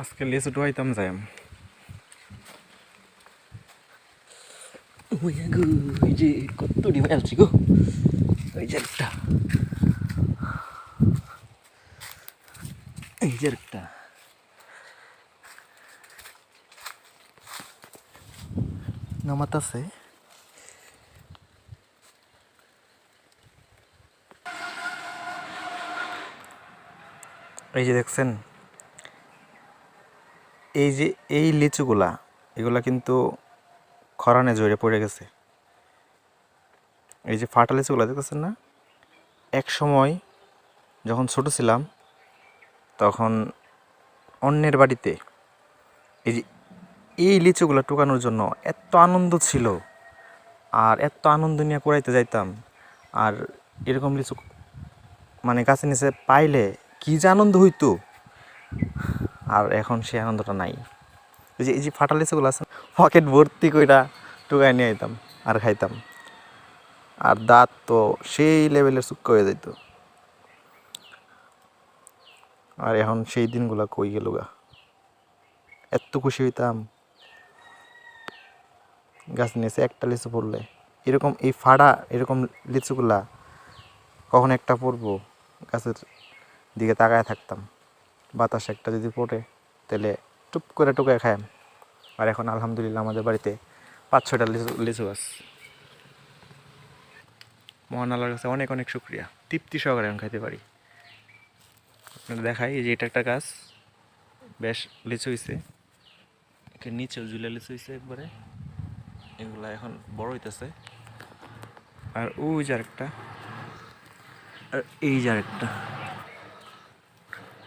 আজকে লিচু টুয়াইতাম যাই ওই যে কত ডিমা আলছি গো ওই যে একটা। এই যে একটা। নামাতাছে এই যে দেখছেন এই যে এই লিচুগুলা, এগুলা কিন্তু খরানে জড়ে পড়ে গেছে। এই যে ফাটা লিচুগুলা দেখতেছেন না? এক সময় যখন ছোট ছিলাম, তখন অন্যের বাড়িতে এই যে এই লিচুগুলা টুকানোর জন্য এত আনন্দ ছিল, আর এত আনন্দ নিয়ে কুড়াইতে যাইতাম, আর এরকম লিচু মানে গাছের নিচে পাইলে কি যে আনন্দ হইতো। আর এখন সেই আনন্দটা নাই। এই যে এই যে ফাটা লিচুগুলো আছে পকেট ভর্তি কইরা টুকাই নিয়ে আইতাম আর খাইতাম। আর দাঁত তো সেই লেভেলের চুক্ক হয়ে যেত আর এখন সেই দিনগুলা কই গেল গা? এত খুশি হইতাম। গাছ নিচে একটা লিচু পড়লে। এরকম এই ফাড়া, এরকম লিচুগুলা কখন একটা পড়ব? গাছের দিকে তাকায় থাকতাম। বাতাস একটা যদি পড়ে তাহলে টুপ করে টুকায় খায় আর এখন আলহামদুলিল্লাহ আমাদের বাড়িতে পাঁচ ছয়টা লিচু গাছ। মহান আল্লাহর কাছে অনেক অনেক শুক্রিয়া। তৃপ্তি সহকারে এখন খাইতে পারি। আপনারা দেখাই, এই যে এটা একটা গাছ। বেশ লিচু এখানে নিচেও ঝুলে লিচু হয়েছে একবারে। এগুলা এখন বড় হইতেছে। আর ওই যে আরেকটা। আর এই যার আরেকটা।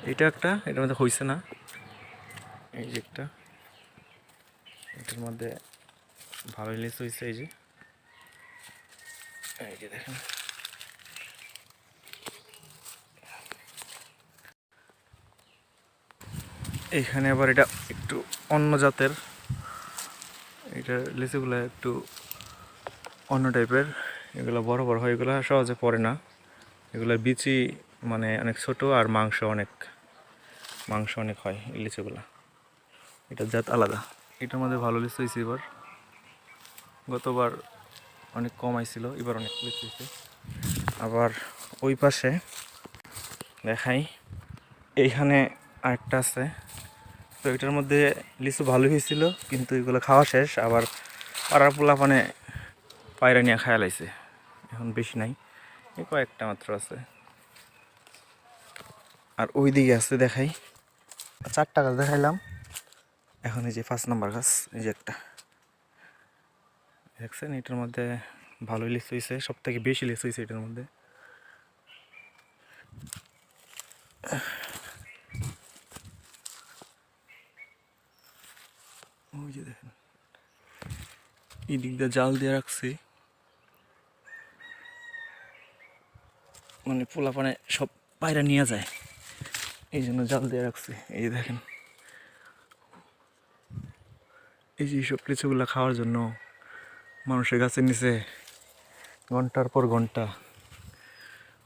এটা একটা, এটার মধ্যে হইছে না। এই যে একটা। এটার মধ্যে ভালোই লিচু হয়েছে এই যে। এই যে দেখেন। এইখানে আবার এটা একটু অন্য জাতের। এটা লিচুগুলো একটু অন্য টাইপের এগুলো বড় বড় হয়, এগুলো সহজে পড়ে না। এগুলোর বিচি মানে অনেক ছোট আর মাংস অনেক মাংস অনেক হয় লিচুগুলা এটার জাত আলাদা। এটার মধ্যে ভালো লিচু হয়েছে এবার। গতবার অনেক কম আইছিল, এবার অনেক লিচু হয়েছে। আবার ওই পাশে দেখাই, এইখানে আরেকটা আছে। তো এটার মধ্যে লিচু ভালো হয়েছিল, কিন্তু এগুলো খাওয়া শেষ। আবার পাড়ার পোলা মানে পায়রা নিয়ে খায়া লাইছে। এখন বেশি নাই। কয়েকটা মাত্র আছে। আর ওই দিকে আছে দেখাই। চারটা গাছ দেখাইলাম। এখন এই যে পাঁচ নাম্বার গাছ এই যে একটা। দেখছেন এটার মধ্যে ভালোই লিচু হয়েছে সব থেকে বেশি লিচু হয়েছে এটার মধ্যে। ওই যে দেখেন এই দিক দিয়ে জাল দিয়ে রাখছি। মানে পোলা পানে সব পায়রা নিয়ে যায়। এই জন্য জাল দিয়ে রাখছি। এই দেখেন। এই যে সব কিছুগুলো খাওয়ার জন্য মানুষের গাছের নিচে ঘণ্টার পর ঘণ্টা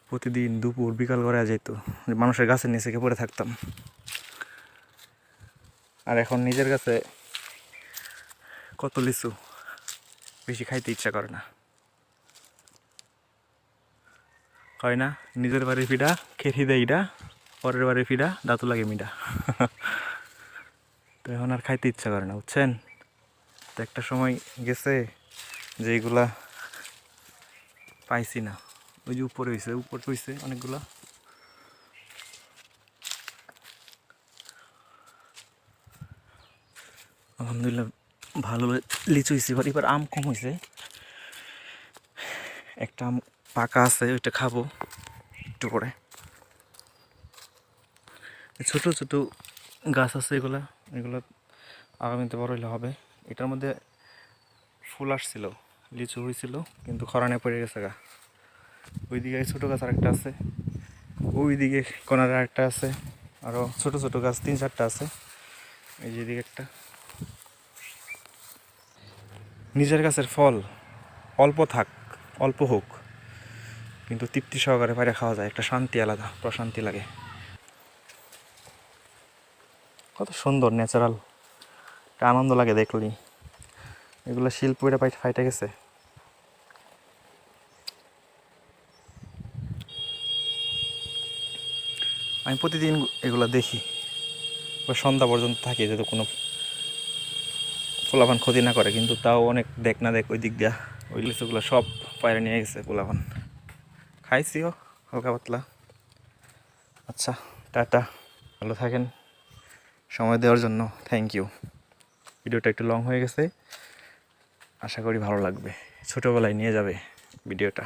প্রতিদিন দুপুর, বিকাল করে যেত মানুষের গাছের নিচে পড়ে থাকতাম। আর এখন নিজের কাছে কত লিচু বেশি খাইতে ইচ্ছা করে না। হয় না? নিজের বাড়ির ফিডা খেরি দেয় ইডা। পরের বারে ফিরা দাঁতু লাগে মিডা। তো এখন আর খাইতে ইচ্ছা করে না, বুঝছেন? তো একটা সময় গেছে যে এইগুলা পাইছি না। ওই যে উপরে হয়েছে উপর হয়েছে অনেকগুলা। আলহামদুলিল্লাহ ভালো লিচু হয়েছে এবার এবার আম কম হয়েছে একটা আম পাকা আছে, ওইটা খাব একটু পরে। ছোট ছোট গাছ আছে এগুলা। এগুলো আগামীতে বড় হইলে হবে। এটার মধ্যে ফুল আসছিল, লিচু হয়েছিল কিন্তু খরানে পড়ে গেছে গা। ওইদিকে ছোট গাছ আরেকটা আছে, ওইদিকে কোনারে আরেকটা আছে আরও ছোট ছোট গাছ, তিন, চারটা আছে। এই যে এদিকে একটা। নিজের গাছের ফল অল্প থাক, অল্প হোক, কিন্তু তৃপ্তি সহকারে বাইরে খাওয়া যায়। একটা শান্তি আলাদা, প্রশান্তি লাগে। কত সুন্দর ন্যাচারাল একটা আনন্দ লাগে দেখলি এগুলো শিল্প এটা ফাইটে গেছে। আমি প্রতিদিন এগুলো দেখি। বা সন্ধ্যা পর্যন্ত থাকি, যাতে কোনো পোলাপান ক্ষতি না করে, কিন্তু তাও অনেক দেখ না দেখ ওই দিক দিয়া ওই লিচুগুলো সব পায়রা নিয়ে গেছে পোলাপান। খাইছিও হালকা পাতলা। আচ্ছা টাটা। ভালো থাকেন। সময় দেওয়ার জন্য থ্যাংক ইউ ভিডিওটা একটু লং হয়ে গেছে। আশা করি ভালো লাগবে। ছোটোবেলায় নিয়ে যাবে ভিডিওটা।